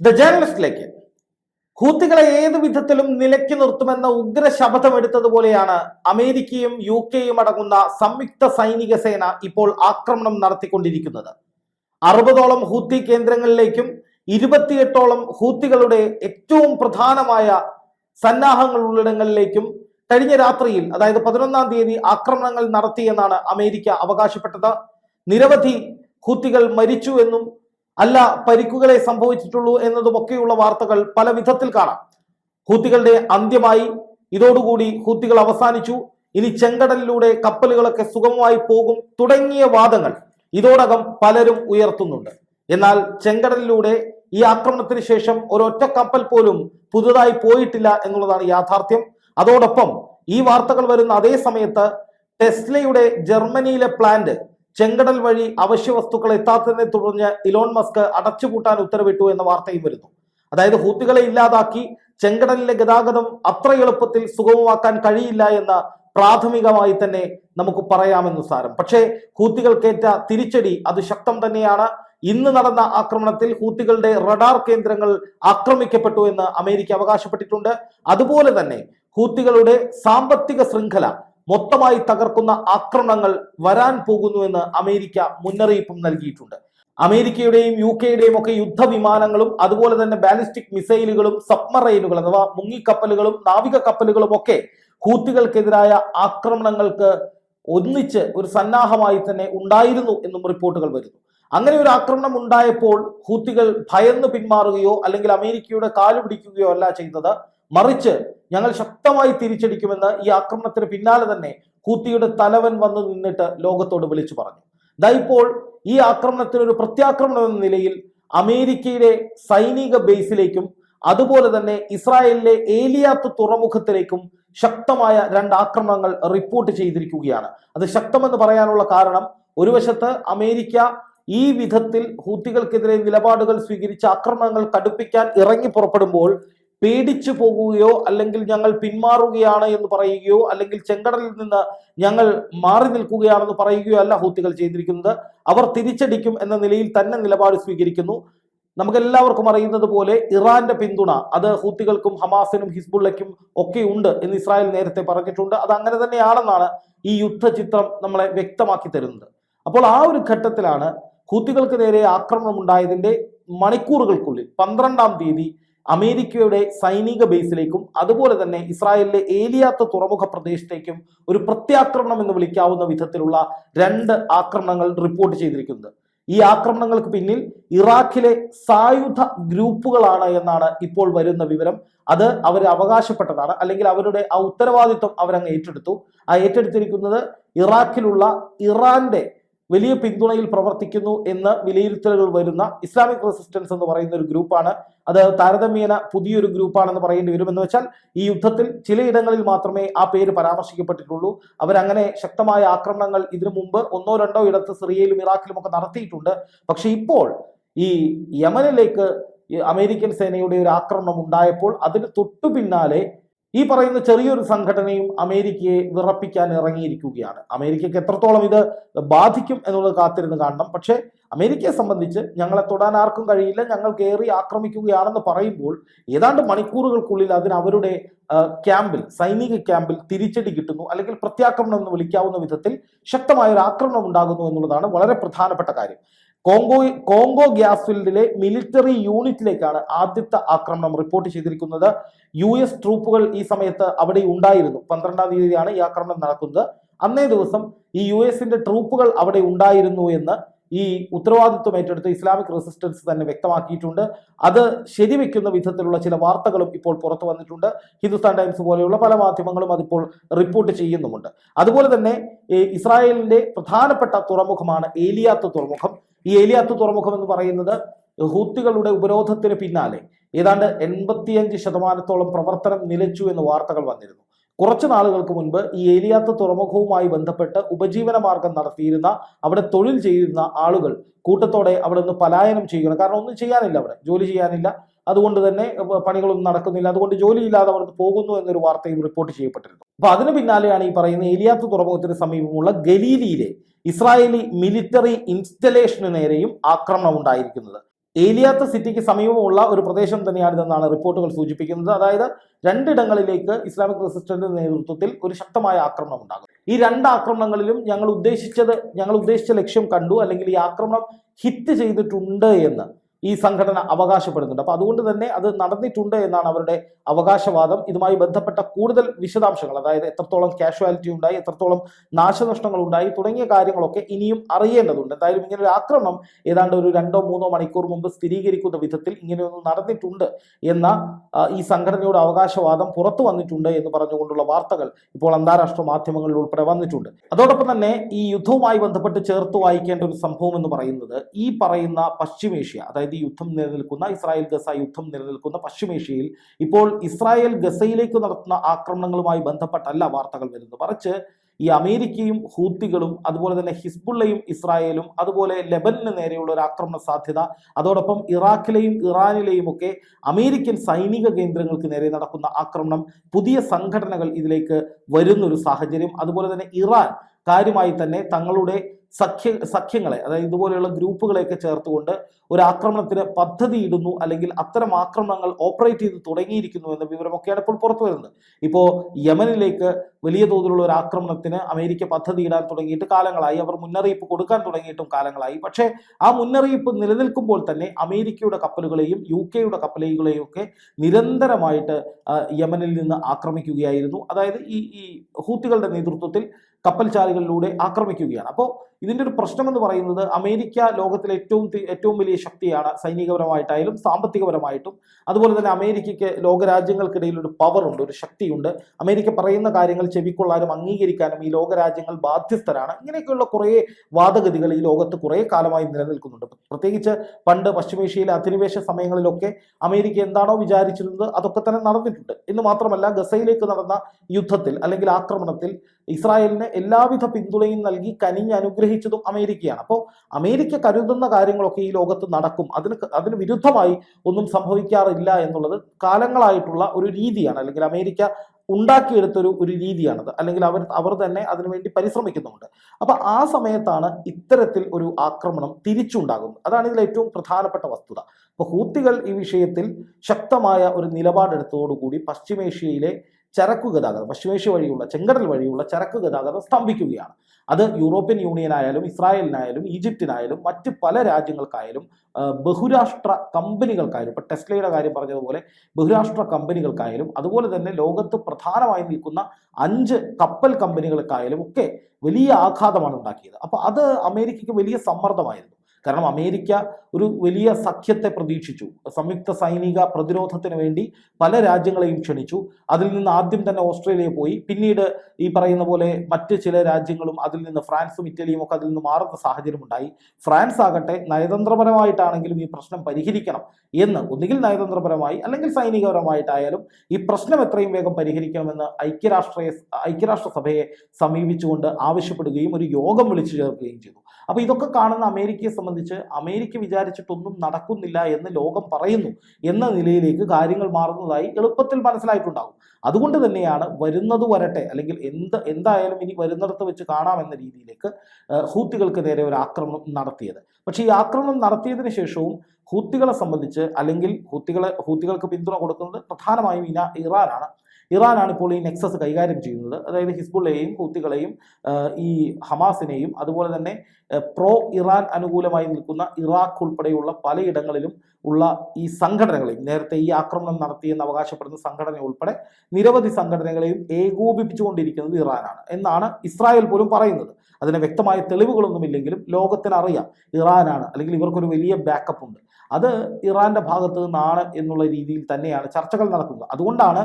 The ജേർണലിസ്റ്റിലേക്ക് ഹൂത്തികളെ ഏത് വിധത്തിലും നിലയ്ക്ക് നിർത്തുമെന്ന ഉഗ്ര ശപഥമെടുത്തതുപോലെയാണ് അമേരിക്കയും യു കെയും അടങ്ങുന്ന സംയുക്ത സൈനിക സേന ഇപ്പോൾ ആക്രമണം നടത്തിക്കൊണ്ടിരിക്കുന്നത്. അറുപതോളം ഹൂത്തി കേന്ദ്രങ്ങളിലേക്കും ഇരുപത്തിയെട്ടോളം ഹൂത്തികളുടെ ഏറ്റവും പ്രധാനമായ സന്നാഹങ്ങളുള്ളിടങ്ങളിലേക്കും കഴിഞ്ഞ രാത്രിയിൽ അതായത് പതിനൊന്നാം തീയതി ആക്രമണങ്ങൾ നടത്തിയെന്നാണ് അമേരിക്ക അവകാശപ്പെട്ടത്. നിരവധി ഹൂത്തികൾ മരിച്ചു എന്നും അല്ല പരിക്കുകളെ സംഭവിച്ചിട്ടുള്ളൂ എന്നതുമൊക്കെയുള്ള വാർത്തകൾ പല വിധത്തിൽ കാണാം. ഹൂത്തികളുടെ അന്ത്യമായി ഇതോടുകൂടി ഹൂത്തികൾ അവസാനിച്ചു. ഇനി ചെങ്കടലിലൂടെ കപ്പലുകളൊക്കെ സുഗമമായി പോകും തുടങ്ങിയ വാദങ്ങൾ ഇതോടകം പലരും ഉയർത്തുന്നുണ്ട്. എന്നാൽ ചെങ്കടലിലൂടെ ഈ ആക്രമണത്തിന് ശേഷം ഒരൊറ്റ കപ്പൽ പോലും പുതുതായി പോയിട്ടില്ല എന്നുള്ളതാണ് യാഥാർത്ഥ്യം. അതോടൊപ്പം ഈ വാർത്തകൾ വരുന്ന അതേ സമയത്ത് ടെസ്ലയുടെ ജർമ്മനിയിലെ പ്ലാന്റ് ചെങ്കടൽ വഴി അവശ്യ വസ്തുക്കൾ എത്താത്തതിനെ തുടർന്ന് ഇലോൺ മസ്ക് അടച്ചുപൂട്ടാൻ ഉത്തരവിട്ടു എന്ന വാർത്തയും വരുന്നു. അതായത് ഹൂത്തികളെ ഇല്ലാതാക്കി ചെങ്കടലിലെ ഗതാഗതം അത്ര എളുപ്പത്തിൽ സുഗമമാക്കാൻ കഴിയില്ല എന്ന പ്രാഥമികമായി തന്നെ നമുക്ക് പറയാമെന്ന് സാരം. പക്ഷേ ഹൂത്തികൾക്കേറ്റ തിരിച്ചടി അത് ശക്തം തന്നെയാണ്. ഇന്ന് നടന്ന ആക്രമണത്തിൽ ഹൂത്തികളുടെ റഡാർ കേന്ദ്രങ്ങൾ ആക്രമിക്കപ്പെട്ടു എന്ന് അമേരിക്ക അവകാശപ്പെട്ടിട്ടുണ്ട്. അതുപോലെ തന്നെ ഹൂത്തികളുടെ സാമ്പത്തിക ശൃംഖല മൊത്തമായി തകർക്കുന്ന ആക്രമണങ്ങൾ വരാൻ പോകുന്നുവെന്ന് അമേരിക്ക മുന്നറിയിപ്പും നൽകിയിട്ടുണ്ട്. അമേരിക്കയുടെയും യു കെയുടെയും ഒക്കെ യുദ്ധവിമാനങ്ങളും അതുപോലെ തന്നെ ബാലിസ്റ്റിക് മിസൈലുകളും സബ്മറൈനുകൾ അഥവാ മുങ്ങിക്കപ്പലുകളും നാവിക കപ്പലുകളും ഒക്കെ ഹൂത്തികൾക്കെതിരായ ആക്രമണങ്ങൾക്ക് ഒന്നിച്ച് ഒരു സന്നാഹമായി തന്നെ ഉണ്ടായിരുന്നു എന്നും റിപ്പോർട്ടുകൾ വരുന്നു. അങ്ങനെ ഒരു ആക്രമണം ഉണ്ടായപ്പോൾ ഹൂത്തികൾ ഭയന്ന് പിന്മാറുകയോ അല്ലെങ്കിൽ അമേരിക്കയുടെ കാലു പിടിക്കുകയോ അല്ല ചെയ്തത്. മറിച്ച് ഞങ്ങൾ ശക്തമായി തിരിച്ചടിക്കുമെന്ന് ഈ ആക്രമണത്തിന് പിന്നാലെ തന്നെ കൂത്തിയുടെ തലവൻ വന്ന് നിന്നിട്ട് ലോകത്തോട് വിളിച്ചു പറഞ്ഞു. ദാ ഇപ്പോൾ ഈ ആക്രമണത്തിന് ഒരു പ്രത്യാക്രമണം എന്ന നിലയിൽ അമേരിക്കയിലെ സൈനിക ബേസിലേക്കും അതുപോലെ തന്നെ ഇസ്രായേലിലെ ഏലിയാത്ത് തുറമുഖത്തിലേക്കും ശക്തമായ രണ്ട് ആക്രമണങ്ങൾ റിപ്പോർട്ട് ചെയ്തിരിക്കുകയാണ്. അത് ശക്തമെന്ന് പറയാനുള്ള കാരണം ഒരു വശത്ത് അമേരിക്ക ഈ വിധത്തിൽ ഹൂത്തികൾക്കെതിരെ നിലപാടുകൾ സ്വീകരിച്ച് ആക്രമണങ്ങൾ കടുപ്പിക്കാൻ ഇറങ്ങി പുറപ്പെടുമ്പോൾ പേടിച്ചു പോകുകയോ അല്ലെങ്കിൽ ഞങ്ങൾ പിന്മാറുകയാണ് എന്ന് പറയുകയോ അല്ലെങ്കിൽ ചെങ്കടലിൽ നിന്ന് ഞങ്ങൾ മാറി നിൽക്കുകയാണെന്ന് പറയുകയോ അല്ല ഹൂത്തികൾ ചെയ്തിരിക്കുന്നത്. അവർ തിരിച്ചടിക്കും എന്ന നിലയിൽ തന്നെ നിലപാട് സ്വീകരിക്കുന്നു. നമുക്കെല്ലാവർക്കും അറിയുന്നത് പോലെ ഇറാന്റെ പിന്തുണ അത് ഹൂത്തികൾക്കും ഹമാസിനും ഹിസ്ബുള്ളയ്ക്കും ഒക്കെ ഉണ്ട് എന്ന് ഇസ്രായേൽ നേരത്തെ പറഞ്ഞിട്ടുണ്ട്. അത് അങ്ങനെ തന്നെയാണെന്നാണ് ഈ യുദ്ധചിത്രം നമ്മളെ വ്യക്തമാക്കി തരുന്നത്. അപ്പോൾ ആ ഒരു ഘട്ടത്തിലാണ് ഹൂത്തികൾക്ക് നേരെ ആക്രമണം ഉണ്ടായതിന്റെ മണിക്കൂറുകൾക്കുള്ളിൽ പന്ത്രണ്ടാം തീയതി അമേരിക്കയുടെ സൈനിക ബേസിലേക്കും അതുപോലെ തന്നെ ഇസ്രായേലിലെ ഏലിയാത്ത തുറമുഖ പ്രദേശത്തേക്കും ഒരു പ്രത്യാക്രമണം എന്ന് വിളിക്കാവുന്ന വിധത്തിലുള്ള രണ്ട് ആക്രമണങ്ങൾ റിപ്പോർട്ട് ചെയ്തിരിക്കുന്നത്. ഈ ആക്രമണങ്ങൾക്ക് പിന്നിൽ ഇറാഖിലെ സായുധ ഗ്രൂപ്പുകളാണ് എന്നാണ് ഇപ്പോൾ വരുന്ന വിവരം. അത് അവർ അവകാശപ്പെട്ടതാണ്. അല്ലെങ്കിൽ അവരുടെ ആ ഉത്തരവാദിത്വം അവരങ്ങ് ഏറ്റെടുത്തു. ആ ഏറ്റെടുത്തിരിക്കുന്നത് ഇറാഖിലുള്ള ഇറാന്റെ വലിയ പിന്തുണയിൽ പ്രവർത്തിക്കുന്നു എന്ന് വിലയിരുത്തലുകൾ വരുന്ന ഇസ്ലാമിക് റെസിസ്റ്റൻസ് എന്ന് പറയുന്ന ഒരു ഗ്രൂപ്പാണ്. അത് താരതമ്യേന പുതിയൊരു ഗ്രൂപ്പാണെന്ന് പറയേണ്ടി വരും എന്ന് വെച്ചാൽ ഈ യുദ്ധത്തിൽ ചിലയിടങ്ങളിൽ മാത്രമേ ആ പേര് പരാമർശിക്കപ്പെട്ടിട്ടുള്ളൂ. അവരങ്ങനെ ശക്തമായ ആക്രമണങ്ങൾ ഇതിനു മുമ്പ് ഒന്നോ രണ്ടോ ഇടത്ത് സിറിയയിലും ഇറാഖിലും ഒക്കെ നടത്തിയിട്ടുണ്ട്. പക്ഷേ ഇപ്പോൾ ഈ യമനിലേക്ക് അമേരിക്കൻ സേനയുടെ ഒരു ആക്രമണം ഉണ്ടായപ്പോൾ അതിന് തൊട്ടു പിന്നാലെ ഈ പറയുന്ന ചെറിയൊരു സംഘടനയും അമേരിക്കയെ വിറപ്പിക്കാൻ ഇറങ്ങിയിരിക്കുകയാണ്. അമേരിക്കയ്ക്ക് എത്രത്തോളം ഇത് ബാധിക്കും എന്നുള്ളത് കാത്തിരുന്ന് കാണണം. പക്ഷേ അമേരിക്കയെ സംബന്ധിച്ച് ഞങ്ങളെ തൊടാൻ ആർക്കും കഴിയില്ല. ഞങ്ങൾ കയറി ആക്രമിക്കുകയാണെന്ന് പറയുമ്പോൾ ഏതാണ്ട് മണിക്കൂറുകൾക്കുള്ളിൽ അതിന് അവരുടെ ക്യാമ്പിൽ സൈനിക ക്യാമ്പിൽ തിരിച്ചടി കിട്ടുന്നു. അല്ലെങ്കിൽ പ്രത്യാക്രമണം എന്ന് വിളിക്കാവുന്ന വിധത്തിൽ ശക്തമായ ഒരു ആക്രമണം ഉണ്ടാകുന്നു എന്നുള്ളതാണ് വളരെ പ്രധാനപ്പെട്ട കാര്യം. കോങ്കോ കോങ്കോ ഗ്യാസ് ഫീൽഡിലെ മിലിറ്ററി യൂണിറ്റിലേക്കാണ് ആദ്യത്തെ ആക്രമണം റിപ്പോർട്ട് ചെയ്തിരിക്കുന്നത്. യു എസ് ട്രൂപ്പുകൾ ഈ സമയത്ത് അവിടെ ഉണ്ടായിരുന്നു. പന്ത്രണ്ടാം തീയതിയാണ് ഈ ആക്രമണം നടക്കുന്നത്. അന്നേ ദിവസം ഈ യു എസിന്റെ ട്രൂപ്പുകൾ അവിടെ ഉണ്ടായിരുന്നു എന്ന് ഈ ഉത്തരവാദിത്വം ഏറ്റെടുത്ത് ഇസ്ലാമിക് റെസിസ്റ്റൻസ് തന്നെ വ്യക്തമാക്കിയിട്ടുണ്ട്. അത് ശരിവെക്കുന്ന വിധത്തിലുള്ള ചില വാർത്തകളും ഇപ്പോൾ പുറത്തു വന്നിട്ടുണ്ട്. ഹിന്ദുസ്ഥാൻ ടൈംസ് പോലെയുള്ള പല മാധ്യമങ്ങളും അതിപ്പോൾ റിപ്പോർട്ട് ചെയ്യുന്നുമുണ്ട്. അതുപോലെ തന്നെ ഇസ്രായേലിന്റെ പ്രധാനപ്പെട്ട തുറമുഖമാണ് ഏലിയാത്ത് തുറമുഖം. ഈ ഏലിയാത്ത് തുറമുഖം എന്ന് പറയുന്നത് ഹൂത്തികളുടെ ഉപരോധത്തിന് പിന്നാലെ ഏതാണ്ട് എൺപത്തിയഞ്ച് ശതമാനത്തോളം പ്രവർത്തനം നിലച്ചു എന്ന് വാർത്തകൾ വന്നിരുന്നു. കുറച്ച് നാളുകൾക്ക് മുൻപ് ഈ ഏലിയാത്ത തുറമുഖവുമായി ബന്ധപ്പെട്ട് ഉപജീവന മാർഗം നടത്തിയിരുന്ന അവിടെ തൊഴിൽ ചെയ്തിരുന്ന ആളുകൾ കൂട്ടത്തോടെ അവിടെ നിന്ന് പലായനം ചെയ്യുകയാണ് കാരണം ഒന്നും ചെയ്യാനില്ല അവിടെ. ജോലി ചെയ്യാനില്ല. അതുകൊണ്ട് തന്നെ പണികളൊന്നും നടക്കുന്നില്ല. അതുകൊണ്ട് ജോലിയില്ലാതെ അവിടുന്ന് പോകുന്നു എന്നൊരു വാർത്തയും റിപ്പോർട്ട് ചെയ്യപ്പെട്ടിരുന്നു. അപ്പൊ അതിന് പിന്നാലെയാണ് ഈ പറയുന്ന ഏലിയാത്ത് തുറമുഖത്തിന് സമീപമുള്ള ഗലീലിയിലെ ഇസ്രായേലി മിലിറ്ററി ഇൻസ്റ്റലേഷന് നേരെയും ആക്രമണം ഉണ്ടായിരിക്കുന്നത്. ഏലിയാത്ത സിറ്റിക്ക് സമീപമുള്ള ഒരു പ്രദേശം തന്നെയാണിതെന്നാണ് റിപ്പോർട്ടുകൾ സൂചിപ്പിക്കുന്നത്. അതായത് രണ്ടിടങ്ങളിലേക്ക് ഇസ്ലാമിക് റെസിസ്റ്റന്റ് നേതൃത്വത്തിൽ ഒരു ശക്തമായ ആക്രമണം ഉണ്ടാകും ഈ രണ്ട് ആക്രമണങ്ങളിലും ഞങ്ങൾ ഉദ്ദേശിച്ചത് ഞങ്ങൾ ഉദ്ദേശിച്ച ലക്ഷ്യം കണ്ടു. അല്ലെങ്കിൽ ഈ ആക്രമണം ഹിറ്റ് ചെയ്തിട്ടുണ്ട് എന്ന്. ഈ സംഘടന അവകാശപ്പെടുന്നുണ്ട്. അപ്പൊ അതുകൊണ്ട് തന്നെ അത് നടന്നിട്ടുണ്ട് എന്നാണ് അവരുടെ അവകാശവാദം. ഇതുമായി ബന്ധപ്പെട്ട കൂടുതൽ വിശദാംശങ്ങൾ അതായത് എത്രത്തോളം കാഷ്വാലിറ്റി ഉണ്ടായി എത്രത്തോളം നാശനഷ്ടങ്ങൾ ഉണ്ടായി തുടങ്ങിയ കാര്യങ്ങളൊക്കെ ഇനിയും അറിയേണ്ടതുണ്ട്. എന്തായാലും ഇങ്ങനെ ഒരു ആക്രമണം ഏതാണ്ട് ഒരു രണ്ടോ മൂന്നോ മണിക്കൂർ മുമ്പ് സ്ഥിരീകരിക്കുന്ന വിധത്തിൽ ഇങ്ങനെയൊന്നും നടന്നിട്ടുണ്ട് എന്ന ഈ സംഘടനയുടെ അവകാശവാദം പുറത്തു വന്നിട്ടുണ്ട് എന്ന് പറഞ്ഞുകൊണ്ടുള്ള വാർത്തകൾ ഇപ്പോൾ അന്താരാഷ്ട്ര മാധ്യമങ്ങളിൽ ഉൾപ്പെടെ വന്നിട്ടുണ്ട്. അതോടൊപ്പം തന്നെ ഈ യുദ്ധവുമായി ബന്ധപ്പെട്ട് ചേർത്ത് വായിക്കേണ്ട ഒരു സംഭവം എന്ന് പറയുന്നത് ഈ പറയുന്ന പശ്ചിമേഷ്യ അതായത് ഈ യുദ്ധം നിലനിൽക്കുന്ന ഇസ്രായേൽ ഗസ യുദ്ധം നിലനിൽക്കുന്ന പശ്ചിമേഷ്യയിൽ ഇപ്പോൾ ഇസ്രായേൽ ഗസയിലേക്ക് നടത്തുന്ന ആക്രമണങ്ങളുമായി ബന്ധപ്പെട്ടല്ല വാർത്തകൾ വരുന്നത്. മറിച്ച് ഈ അമേരിക്കയും ഹൂത്തികളും അതുപോലെ തന്നെ ഹിസ്ബുള്ളയും ഇസ്രായേലും അതുപോലെ ലെബനന് നേരെയുള്ള ഒരു ആക്രമണ സാധ്യത അതോടൊപ്പം ഇറാഖിലെയും ഇറാനിലെയും ഒക്കെ അമേരിക്കൻ സൈനിക കേന്ദ്രങ്ങൾക്ക് നേരെ നടക്കുന്ന ആക്രമണം പുതിയ സംഘടനകൾ ഇതിലേക്ക് വരുന്നൊരു സാഹചര്യം അതുപോലെ തന്നെ ഇറാൻ കാര്യമായി തന്നെ തങ്ങളുടെ സഖ്യ സഖ്യങ്ങളെ അതായത് ഇതുപോലെയുള്ള ഗ്രൂപ്പുകളെയൊക്കെ ചേർത്തുകൊണ്ട് ഒരു ആക്രമണത്തിന് പദ്ധതിയിടുന്നു അല്ലെങ്കിൽ അത്തരം ആക്രമണങ്ങൾ ഓപ്പറേറ്റ് ചെയ്ത് തുടങ്ങിയിരിക്കുന്നു എന്ന വിവരമൊക്കെയാണ് ഇപ്പോൾ പുറത്തു വരുന്നത്. ഇപ്പോൾ യമനിലേക്ക് വലിയ തോതിലുള്ള ഒരു ആക്രമണത്തിന് അമേരിക്ക പദ്ധതി ഇടാൻ തുടങ്ങിയിട്ട് കാലങ്ങളായി അവർ മുന്നറിയിപ്പ് കൊടുക്കാൻ തുടങ്ങിയിട്ടും കാലങ്ങളായി. പക്ഷേ ആ മുന്നറിയിപ്പ് നിലനിൽക്കുമ്പോൾ തന്നെ അമേരിക്കയുടെ കപ്പലുകളെയും യു കെയുടെ കപ്പലുകളെയും ഒക്കെ നിരന്തരമായിട്ട് യമനിൽ നിന്ന് ആക്രമിക്കുകയായിരുന്നു. അതായത് ഈ ഈ ഹൂത്തികളുടെ നേതൃത്വത്തിൽ കപ്പൽചാലികളിലൂടെ ആക്രമിക്കുകയാണ്. അപ്പോൾ ഇതിന്റെ ഒരു പ്രശ്നം എന്ന് പറയുന്നത് അമേരിക്ക ലോകത്തിലെ ഏറ്റവും ഏറ്റവും വലിയ ശക്തിയാണ് സൈനികപരമായിട്ടായാലും സാമ്പത്തികപരമായിട്ടും. അതുപോലെ തന്നെ അമേരിക്കയ്ക്ക് ലോകരാജ്യങ്ങൾക്കിടയിൽ ഒരു പവറുണ്ട് ഒരു ശക്തിയുണ്ട്. അമേരിക്ക പറയുന്ന കാര്യങ്ങൾ ചെവിക്കൊള്ളാനും അംഗീകരിക്കാനും ഈ ലോകരാജ്യങ്ങൾ ബാധ്യസ്ഥരാണ്. ഇങ്ങനെയൊക്കെയുള്ള കുറേ വാദഗതികൾ ഈ ലോകത്ത് കുറേ കാലമായി നിലനിൽക്കുന്നുണ്ട്. പ്രത്യേകിച്ച് പണ്ട് പശ്ചിമേഷ്യയിലെ അധിനിവേശ സമയങ്ങളിലൊക്കെ അമേരിക്ക എന്താണോ വിചാരിച്ചിരുന്നത് അതൊക്കെ തന്നെ നടന്നിട്ടുണ്ട്. എന്ന് മാത്രമല്ല ഗസയിലേക്ക് നടന്ന യുദ്ധത്തിൽ അല്ലെങ്കിൽ ആക്രമണത്തിൽ ഇസ്രായേലിന് എല്ലാവിധ പിന്തുണയും നൽകി കനിഞ്ഞ് അനുഗ്രഹിച്ചതും അമേരിക്കയാണ്. അപ്പോൾ അമേരിക്ക കരുതുന്ന കാര്യങ്ങളൊക്കെ ഈ ലോകത്ത് നടക്കും. അതിന് അതിന് വിരുദ്ധമായി ഒന്നും സംഭവിക്കാറില്ല എന്നുള്ളത് കാലങ്ങളായിട്ടുള്ള ഒരു രീതിയാണ്. അല്ലെങ്കിൽ അമേരിക്ക ഉണ്ടാക്കിയെടുത്തൊരു ഒരു രീതിയാണത്. അല്ലെങ്കിൽ അവർ അവർ തന്നെ അതിനുവേണ്ടി പരിശ്രമിക്കുന്നുണ്ട് അപ്പൊ ആ സമയത്താണ് ഇത്തരത്തിൽ ഒരു ആക്രമണം തിരിച്ചുണ്ടാകുന്നത്. അതാണ് ഇതിൽ ഏറ്റവും പ്രധാനപ്പെട്ട വസ്തുത. അപ്പൊ ഹൂത്തികൾ ഈ വിഷയത്തിൽ ശക്തമായ ഒരു നിലപാടെടുത്തതോടുകൂടി പശ്ചിമേഷ്യയിലെ ചരക്കു ഗതാഗതം പശ്ചിമേഷ്യ വഴിയുള്ള ചെങ്കടൽ വഴിയുള്ള ചരക്ക് ഗതാഗതം സ്തംഭിക്കുകയാണ്. അത് യൂറോപ്യൻ യൂണിയനായാലും ഇസ്രായേലിനായാലും ഈജിപ്തിനായാലും മറ്റ് പല രാജ്യങ്ങൾക്കായാലും ബഹുരാഷ്ട്ര കമ്പനികൾക്കായാലും ഇപ്പൊ ടെസ്ലയുടെ കാര്യം പറഞ്ഞതുപോലെ ബഹുരാഷ്ട്ര കമ്പനികൾക്കായാലും അതുപോലെ തന്നെ ലോകത്ത് പ്രധാനമായി നിൽക്കുന്ന അഞ്ച് കപ്പൽ കമ്പനികൾക്കായാലും ഒക്കെ വലിയ ആഘാതമാണ് ഉണ്ടാക്കിയത്. അപ്പൊ അത് അമേരിക്കയ്ക്ക് വലിയ സമ്മർദ്ദമായിരുന്നു. കാരണം അമേരിക്ക ഒരു വലിയ സഖ്യത്തെ പ്രതീക്ഷിച്ചു. സംയുക്ത സൈനിക പ്രതിരോധത്തിന് വേണ്ടി പല രാജ്യങ്ങളെയും ക്ഷണിച്ചു. അതിൽ നിന്ന് ആദ്യം തന്നെ ഓസ്ട്രേലിയ പോയി. പിന്നീട് ഈ പറയുന്ന പോലെ മറ്റ് ചില രാജ്യങ്ങളും അതിൽ നിന്ന് ഫ്രാൻസും ഇറ്റലിയും ഒക്കെ അതിൽ നിന്ന് മാറുന്ന സാഹചര്യം ഉണ്ടായി ഫ്രാൻസ് ആകട്ടെ നയതന്ത്രപരമായിട്ടാണെങ്കിലും ഈ പ്രശ്നം പരിഹരിക്കണം എന്ന് ഒന്നുകിൽ നയതന്ത്രപരമായി അല്ലെങ്കിൽ സൈനികപരമായിട്ടായാലും ഈ പ്രശ്നം എത്രയും വേഗം പരിഹരിക്കണമെന്ന് ഐക്യരാഷ്ട്ര ഐക്യരാഷ്ട്രസഭയെ സമീപിച്ചുകൊണ്ട് ആവശ്യപ്പെടുകയും ഒരു യോഗം വിളിച്ചു ചേർക്കുകയും ചെയ്തു. അപ്പൊ ഇതൊക്കെ കാണുന്ന അമേരിക്കയെ സംബന്ധിച്ച് അമേരിക്ക വിചാരിച്ചിട്ടൊന്നും നടക്കുന്നില്ല എന്ന് ലോകം പറയുന്നു എന്ന നിലയിലേക്ക് കാര്യങ്ങൾ മാറുന്നതായി എളുപ്പത്തിൽ മനസ്സിലായിട്ടുണ്ടാകും. അതുകൊണ്ട് തന്നെയാണ് വരുന്നത് വരട്ടെ അല്ലെങ്കിൽ എന്ത് എന്തായാലും ഇനി വരുന്നിടത്ത് വെച്ച് കാണാമെന്ന രീതിയിലേക്ക് ഹൂത്തികൾക്ക് നേരെ ഒരു ആക്രമണം നടത്തിയത്. പക്ഷേ ഈ ആക്രമണം നടത്തിയതിന് ശേഷവും ഹൂത്തികളെ സംബന്ധിച്ച് അല്ലെങ്കിൽ ഹൂത്തികളെ ഹൂത്തികൾക്ക് പിന്തുണ കൊടുക്കുന്നത് പ്രധാനമായും ഇന ഇറാനാണ്. ഇറാനാണ് ഇപ്പോൾ ഈ നെക്സസ് കൈകാര്യം ചെയ്യുന്നത്. അതായത് ഹിസ്ബുള്ളയെയും ഹൂത്തികളെയും ഈ ഹമാസിനെയും അതുപോലെ തന്നെ പ്രോ ഇറാൻ അനുകൂലമായി നിൽക്കുന്ന ഇറാഖ് ഉൾപ്പെടെയുള്ള പലയിടങ്ങളിലും ഉള്ള ഈ സംഘടനകളെയും നേരത്തെ ഈ ആക്രമണം നടത്തിയെന്ന് അവകാശപ്പെടുന്ന സംഘടന ഉൾപ്പെടെ നിരവധി സംഘടനകളെയും ഏകോപിപ്പിച്ചുകൊണ്ടിരിക്കുന്നത് ഇറാനാണ് എന്നാണ് ഇസ്രായേൽ പോലും പറയുന്നത്. അതിന് വ്യക്തമായ തെളിവുകളൊന്നുമില്ലെങ്കിലും ലോകത്തിനറിയാം ഇറാനാണ് അല്ലെങ്കിൽ ഇവർക്കൊരു വലിയ ബാക്കപ്പ് ഉണ്ട്. അത് ഇറാന്റെ ഭാഗത്ത് നിന്നാണ് എന്നുള്ള രീതിയിൽ തന്നെയാണ് ചർച്ചകൾ നടക്കുന്നത്. അതുകൊണ്ടാണ്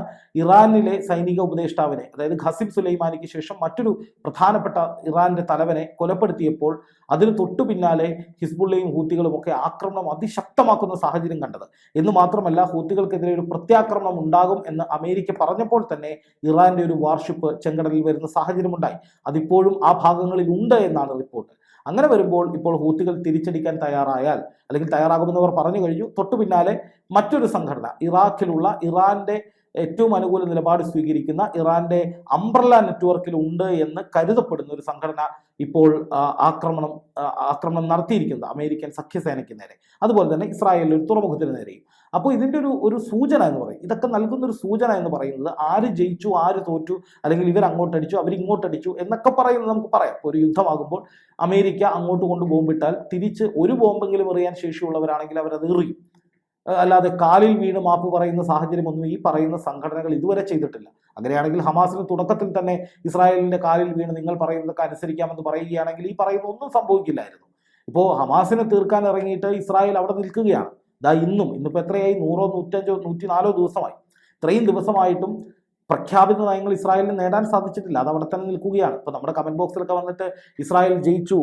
ഇറാനിലെ സൈനിക ഉപദേഷ്ടാവിനെ അതായത് ഖസിം സുലൈമാനിക്ക് ശേഷം മറ്റൊരു പ്രധാനപ്പെട്ട ഇറാന്റെ തലവനെ കൊലപ്പെടുത്തിയപ്പോൾ അതിന് തൊട്ടു പിന്നാലെ ഹിസ്ബുള്ളയും ഹൂത്തികളും ഒക്കെ ആക്രമണം അതിശക്തമാക്കുന്ന സാഹചര്യം കണ്ടത്. എന്ന് മാത്രമല്ല ഹൂത്തികൾക്കെതിരെ ഒരു പ്രത്യാക്രമണം ഉണ്ടാകും എന്ന് അമേരിക്ക പറഞ്ഞപ്പോൾ തന്നെ ഇറാന്റെ ഒരു വാർഷിപ്പ് ചെങ്കടലിൽ വരുന്ന സാഹചര്യമുണ്ടായി. അതിപ്പോഴും ആ ഭാഗങ്ങളിൽ ഉണ്ട് എന്നാണ് റിപ്പോർട്ട്. അങ്ങനെ വരുമ്പോൾ ഇപ്പോൾ ഹൂത്തികൾ തിരിച്ചടിക്കാൻ തയ്യാറായാൽ അല്ലെങ്കിൽ തയ്യാറാകുമെന്നവർ പറഞ്ഞു കഴിഞ്ഞു തൊട്ടു പിന്നാലെ മറ്റൊരു സംഘടന ഇറാഖിലുള്ള ഇറാന്റെ ഏറ്റവും അനുകൂല നിലപാട് സ്വീകരിക്കുന്ന ഇറാന്റെ അംബ്രല നെറ്റ്വർക്കിൽ ഉണ്ട് എന്ന് കരുതപ്പെടുന്ന ഒരു സംഘടന ഇപ്പോൾ ആക്രമണം ആക്രമണം നടത്തിയിരിക്കുന്നത് അമേരിക്കൻ സഖ്യസേനയ്ക്ക് നേരെ. അതുപോലെ തന്നെ ഇസ്രായേലിൽ ഒരു തുറമുഖത്തിന് നേരെയും. അപ്പോൾ ഇതിന്റെ ഒരു ഒരു സൂചന എന്ന് പറയും. ഇതൊക്കെ നൽകുന്ന ഒരു സൂചന എന്ന് പറയുന്നത് ആര് ജയിച്ചു ആര് തോറ്റു അല്ലെങ്കിൽ ഇവർ അങ്ങോട്ടടിച്ചു അവർ ഇങ്ങോട്ടടിച്ചു എന്നൊക്കെ പറയുന്നത് നമുക്ക് പറയാം. ഒരു യുദ്ധമാകുമ്പോൾ അമേരിക്ക അങ്ങോട്ട് കൊണ്ട് ബോംബിട്ടാൽ തിരിച്ച് ഒരു ബോംബെങ്കിലും എറിയാൻ ശേഷിയുള്ളവരാണെങ്കിൽ അവരത് എറിയും. അല്ലാതെ കാലിൽ വീണ് മാപ്പ് പറയുന്ന സാഹചര്യമൊന്നും ഈ പറയുന്ന സംഘടനകൾ ഇതുവരെ ചെയ്തിട്ടില്ല. അങ്ങനെയാണെങ്കിൽ ഹമാസിന് തുടക്കത്തിൽ തന്നെ ഇസ്രായേലിന്റെ കാലിൽ വീണ് നിങ്ങൾ പറയുന്നതൊക്കെ അനുസരിക്കാമെന്ന് പറയുകയാണെങ്കിൽ ഈ പറയുന്ന ഒന്നും സംഭവിക്കില്ലായിരുന്നു. ഇപ്പോൾ ഹമാസിനെ തീർക്കാൻ ഇറങ്ങിയിട്ട് ഇസ്രായേൽ അവിടെ നിൽക്കുകയാണ്. ദാ ഇന്നും ഇന്നിപ്പോൾ എത്രയായി? നൂറോ നൂറ്റഞ്ചോ നൂറ്റിനാലോ ദിവസമായി. ഇത്രയും ദിവസമായിട്ടും പ്രഖ്യാപിത നയങ്ങൾ ഇസ്രായേലിന് നേടാൻ സാധിച്ചിട്ടില്ല. അത് അവിടെ തന്നെ നിൽക്കുകയാണ്. ഇപ്പൊ നമ്മുടെ കമന്റ് ബോക്സിലൊക്കെ വന്നിട്ട് ഇസ്രായേൽ ജയിച്ചു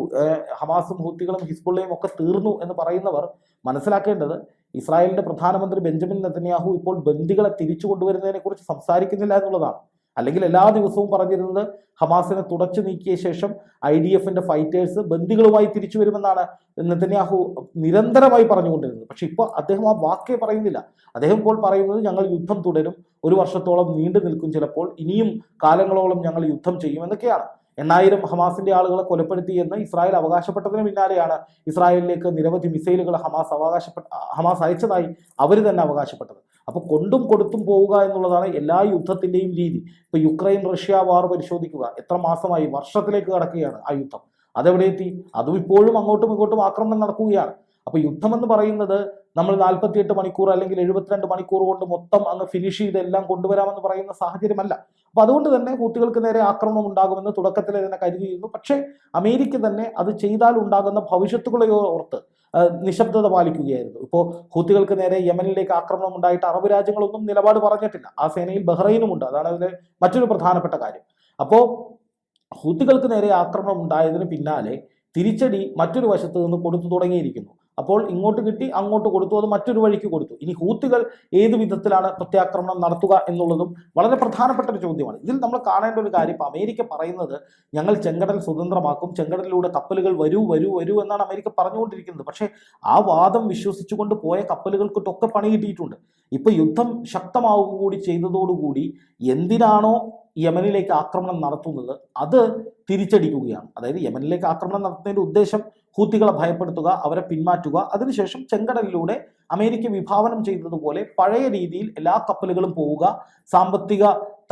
ഹമാസും ഹൂത്തികളും ഹിസ്ബുള്ളയും ഒക്കെ തീർന്നു എന്ന് പറയുന്നവർ മനസ്സിലാക്കേണ്ടത് ഇസ്രായേലിന്റെ പ്രധാനമന്ത്രി ബെഞ്ചമിൻ നെതന്യാഹു ഇപ്പോൾ ബന്ദികളെ തിരിച്ചു കൊണ്ടുവരുന്നതിനെ കുറിച്ച് സംസാരിക്കുന്നില്ല എന്നുള്ളതാണ്. അല്ലെങ്കിൽ എല്ലാ ദിവസവും പറഞ്ഞിരുന്നത് ഹമാസിനെ തുടച്ചു നീക്കിയ ശേഷം ഐ ഡി എഫിന്റെ ഫൈറ്റേഴ്സ് ബന്ദികളുമായി തിരിച്ചു വരുമെന്നാണ് നെതന്യാഹു നിരന്തരമായി പറഞ്ഞുകൊണ്ടിരുന്നത്. പക്ഷെ ഇപ്പോൾ അദ്ദേഹം ആ വാക്കേ പറയുന്നില്ല. അദ്ദേഹം ഇപ്പോൾ പറയുന്നത് ഞങ്ങൾ യുദ്ധം തുടരും ഒരു വർഷത്തോളം നീണ്ടു നിൽക്കും ചിലപ്പോൾ ഇനിയും കാലങ്ങളോളം ഞങ്ങൾ യുദ്ധം ചെയ്യും എന്നൊക്കെയാണ്. എണ്ണായിരം ഹമാസിന്റെ ആളുകളെ കൊലപ്പെടുത്തിയെന്ന് ഇസ്രായേൽ അവകാശപ്പെട്ടതിന് പിന്നാലെയാണ് ഇസ്രായേലിലേക്ക് നിരവധി മിസൈലുകൾ ഹമാസ് അവകാശപ്പെട്ട ഹമാസ് അയച്ചതായി അവർ തന്നെ അവകാശപ്പെട്ടത്. അപ്പോൾ കൊണ്ടും കൊടുത്തും പോവുക എന്നുള്ളതാണ് എല്ലാ യുദ്ധത്തിന്റെയും രീതി. ഇപ്പൊ യുക്രൈൻ റഷ്യ വാർ പരിശോധിക്കുക. എത്ര മാസമായി? വർഷത്തിലേക്ക് കടക്കുകയാണ് ആ യുദ്ധം. അതെവിടെ എത്തി അതും ഇപ്പോഴും അങ്ങോട്ടും ഇങ്ങോട്ടും ആക്രമണം നടക്കുകയാണ്. അപ്പോൾ യുദ്ധമെന്ന് പറയുന്നത് നമ്മൾ നാൽപ്പത്തിയെട്ട് മണിക്കൂർ അല്ലെങ്കിൽ എഴുപത്തിരണ്ട് മണിക്കൂർ കൊണ്ട് മൊത്തം അങ്ങ് ഫിനിഷ് ചെയ്തെല്ലാം കൊണ്ടുവരാമെന്ന് പറയുന്ന സാഹചര്യമല്ല. അപ്പൊ അതുകൊണ്ട് തന്നെ ഹൂത്തികൾക്ക് നേരെ ആക്രമണം ഉണ്ടാകുമെന്ന് തുടക്കത്തിൽ തന്നെ കരുതിയിരുന്നു. പക്ഷേ അമേരിക്ക തന്നെ അത് ചെയ്താൽ ഉണ്ടാകുന്ന ഭവിഷ്യത്തുകളെ ഓർത്ത് നിശബ്ദത പാലിക്കുകയായിരുന്നു. ഇപ്പോൾ ഹൂത്തികൾക്ക് നേരെ യമനിലേക്ക് ആക്രമണം ഉണ്ടായിട്ട് അറബ് രാജ്യങ്ങളൊന്നും നിലപാട് പറഞ്ഞിട്ടില്ല. ആ സേനയിൽ ബഹ്റൈനും ഉണ്ട്. അതാണ് അതിലെ മറ്റൊരു പ്രധാനപ്പെട്ട കാര്യം. അപ്പോൾ ഹൂത്തികൾക്ക് നേരെ ആക്രമണം ഉണ്ടായതിന് പിന്നാലെ തിരിച്ചടി മറ്റൊരു വശത്ത് നിന്ന് കൊടുത്തു തുടങ്ങിയിരിക്കുന്നു. അപ്പോൾ ഇങ്ങോട്ട് കിട്ടി അങ്ങോട്ട് കൊടുത്തു. അത് മറ്റൊരു വഴിക്ക് കൊടുത്തു. ഇനി ഹൂത്തുകൾ ഏത് വിധത്തിലാണ് പ്രത്യാക്രമണം നടത്തുക എന്നുള്ളതും വളരെ പ്രധാനപ്പെട്ട ഒരു ചോദ്യമാണ്. ഇതിൽ നമ്മൾ കാണേണ്ട ഒരു കാര്യം അമേരിക്ക പറയുന്നത് ഞങ്ങൾ ചെങ്കടൽ സ്വതന്ത്രമാക്കും ചെങ്കടലിലൂടെ കപ്പലുകൾ വരൂ വരൂ വരൂ എന്നാണ് അമേരിക്ക പറഞ്ഞുകൊണ്ടിരിക്കുന്നത്. പക്ഷേ ആ വാദം വിശ്വസിച്ചുകൊണ്ട് പോയ കപ്പലുകൾക്കൊക്കെ പണി കിട്ടിയിട്ടുണ്ട്. ഇപ്പൊ യുദ്ധം ശക്തമാവുക കൂടി ചെയ്തതോടുകൂടി എന്തിനാണോ യമനിലേക്ക് ആക്രമണം നടത്തുന്നത് അത് തിരിച്ചടിക്കുകയാണ്. അതായത് യമനിലേക്ക് ആക്രമണം നടത്തുന്നതിന്റെ ഉദ്ദേശം ഹൂത്തികളെ ഭയപ്പെടുത്തുക അവരെ പിന്മാറ്റുക അതിനുശേഷം ചെങ്കടലിലൂടെ അമേരിക്ക വിഭാവനം ചെയ്തതുപോലെ പഴയ രീതിയിൽ എല്ലാ കപ്പലുകളും പോവുക സാമ്പത്തിക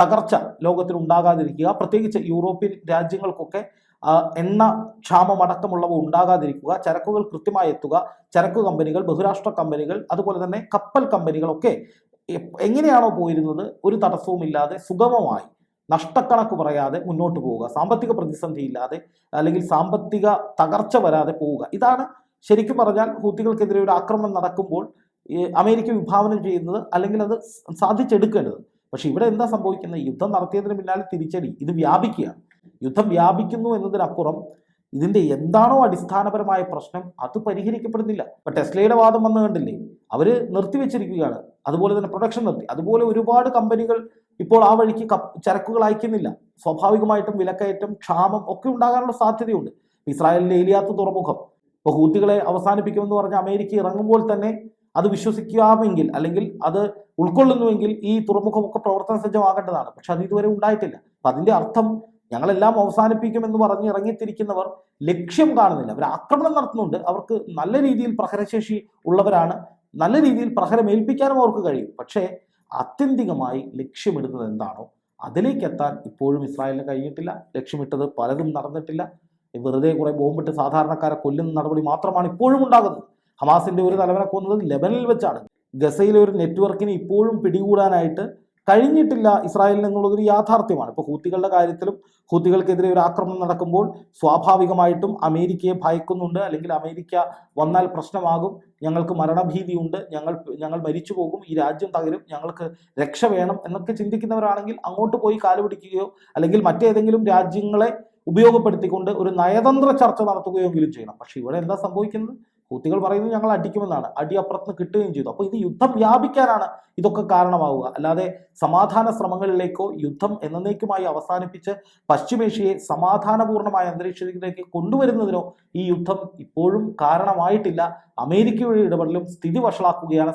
തകർച്ച ലോകത്തിൽ ഉണ്ടാകാതിരിക്കുക പ്രത്യേകിച്ച് യൂറോപ്യൻ രാജ്യങ്ങൾക്കൊക്കെ എണ്ണ ക്ഷാമമടക്കമുള്ളവ ഉണ്ടാകാതിരിക്കുക ചരക്കുകൾ കൃത്യമായി എത്തുക ചരക്ക് കമ്പനികൾ ബഹുരാഷ്ട്ര കമ്പനികൾ അതുപോലെ തന്നെ കപ്പൽ കമ്പനികളൊക്കെ എങ്ങനെയാണോ പോയിരുന്നത് ഒരു തടസ്സവുമില്ലാതെ സുഗമമായി നഷ്ടക്കണക്ക് പറയാതെ മുന്നോട്ട് പോവുക സാമ്പത്തിക പ്രതിസന്ധി ഇല്ലാതെ അല്ലെങ്കിൽ സാമ്പത്തിക തകർച്ച വരാതെ പോവുക. ഇതാണ് ശരിക്കും പറഞ്ഞാൽ ഹൂത്തികൾക്കെതിരെ ഒരു ആക്രമണം നടക്കുമ്പോൾ അമേരിക്ക വിഭാവനം ചെയ്യുന്നത് അല്ലെങ്കിൽ അത് സാധിച്ചെടുക്കരുത് പക്ഷെ ഇവിടെ എന്താ സംഭവിക്കുന്നത്? യുദ്ധം നടത്തിയതിന് പിന്നാലെ തിരിച്ചടി. ഇത് വ്യാപിക്കുകയാണ്. യുദ്ധം വ്യാപിക്കുന്നു എന്നതിനപ്പുറം ഇതിന്റെ എന്താണോ അടിസ്ഥാനപരമായ പ്രശ്നം അത് പരിഹരിക്കപ്പെടുന്നില്ല. ഇപ്പൊ ടെസ്ലയുടെ വാദം വന്നു കണ്ടില്ലേ? അവർ നിർത്തിവെച്ചിരിക്കുകയാണ്. അതുപോലെ തന്നെ പ്രൊഡക്ഷൻ നിർത്തി. അതുപോലെ ഒരുപാട് കമ്പനികൾ ഇപ്പോൾ ആ വഴിക്ക് ചരക്കുകൾ അയക്കുന്നില്ല. സ്വാഭാവികമായിട്ടും വിലക്കയറ്റം ക്ഷാമം ഒക്കെ ഉണ്ടാകാനുള്ള സാധ്യതയുണ്ട്. ഇസ്രായേലിലെ ഏലിയാത്ത തുറമുഖം. ഇപ്പോൾ ഹൂത്തികളെ അവസാനിപ്പിക്കുമെന്ന് പറഞ്ഞ അമേരിക്ക ഇറങ്ങുമ്പോൾ തന്നെ അത് വിശ്വസിക്കാമെങ്കിൽ അല്ലെങ്കിൽ അത് ഉൾക്കൊള്ളുന്നുവെങ്കിൽ ഈ തുറമുഖമൊക്കെ പ്രവർത്തന സജ്ജമാകേണ്ടതാണ്. പക്ഷെ അത് ഇതുവരെ ഉണ്ടായിട്ടില്ല. അപ്പൊ അതിന്റെ അർത്ഥം ഞങ്ങളെല്ലാം അവസാനിപ്പിക്കുമെന്ന് പറഞ്ഞ് ഇറങ്ങിത്തിരിക്കുന്നവർ ലക്ഷ്യം കാണുന്നില്ല. അവർ ആക്രമണം നടത്തുന്നുണ്ട്. അവർക്ക് നല്ല രീതിയിൽ പ്രഹരശേഷി ഉള്ളവരാണ് നല്ല രീതിയിൽ പ്രഹരം ഏൽപ്പിക്കാനും അവർക്ക് കഴിയും. പക്ഷേ ആത്യന്തികമായി ലക്ഷ്യമിടുന്നത് എന്താണോ അതിലേക്കെത്താൻ ഇപ്പോഴും ഇസ്രായേലിന് കഴിഞ്ഞിട്ടില്ല. ലക്ഷ്യമിട്ടത് പലതും നടന്നിട്ടില്ല. വെറുതെ കുറെ ബോംബിട്ട് സാധാരണക്കാരെ കൊല്ലുന്ന നടപടി മാത്രമാണ് ഇപ്പോഴും ഉണ്ടാകുന്നത്. ഹമാസിന്റെ ഒരു തലവനെ കൊന്നത് ലെബനിൽ വെച്ചാണ്. ഗസയിലെ ഒരു നെറ്റ്വർക്കിന് ഇപ്പോഴും പിടികൂടാനായിട്ട് കഴിഞ്ഞിട്ടില്ല ഇസ്രായേലിന് എന്നുള്ളതൊരു യാഥാർത്ഥ്യമാണ്. ഇപ്പോൾ ഹൂത്തികളുടെ കാര്യത്തിലും ഹൂത്തികൾക്കെതിരെ ഒരു ആക്രമണം നടക്കുമ്പോൾ സ്വാഭാവികമായിട്ടും അമേരിക്കയെ ഭയക്കുന്നുണ്ട്. അല്ലെങ്കിൽ അമേരിക്ക വന്നാൽ പ്രശ്നമാകും. ഞങ്ങൾക്ക് മരണഭീതിയുണ്ട്. ഞങ്ങൾ ഞങ്ങൾ മരിച്ചു പോകും. ഈ രാജ്യം തകരും. ഞങ്ങൾക്ക് രക്ഷ വേണം എന്നൊക്കെ ചിന്തിക്കുന്നവരാണെങ്കിൽ അങ്ങോട്ട് പോയി കാലുപിടിക്കുകയോ അല്ലെങ്കിൽ മറ്റേതെങ്കിലും രാജ്യങ്ങളെ ഉപയോഗപ്പെടുത്തിക്കൊണ്ട് ഒരു നയതന്ത്ര ചർച്ച നടത്തുകയെങ്കിലും ചെയ്യണം. പക്ഷെ ഇവിടെ എന്താ സംഭവിക്കുന്നത്? ഹൂത്തികൾ പറയുന്നത് ഞങ്ങൾ അടിക്കുമെന്നാണ്. അടി അപ്പുറത്ത് കിട്ടുകയും ചെയ്തു. അപ്പോൾ ഇത് യുദ്ധം വ്യാപിക്കാനാണ് ഇതൊക്കെ കാരണമാവുക. അല്ലാതെ സമാധാന ശ്രമങ്ങളിലേക്കോ യുദ്ധം എന്നേക്കുമായി അവസാനിപ്പിച്ച് പശ്ചിമേഷ്യയെ സമാധാനപൂർണമായ അന്തരീക്ഷത്തിലേക്ക് കൊണ്ടുവരുന്നതിനോ ഈ യുദ്ധം ഇപ്പോഴും കാരണമായിട്ടില്ല. അമേരിക്കയുടെ ഇടപെടലും സ്ഥിതി വഷളാക്കുകയാണ്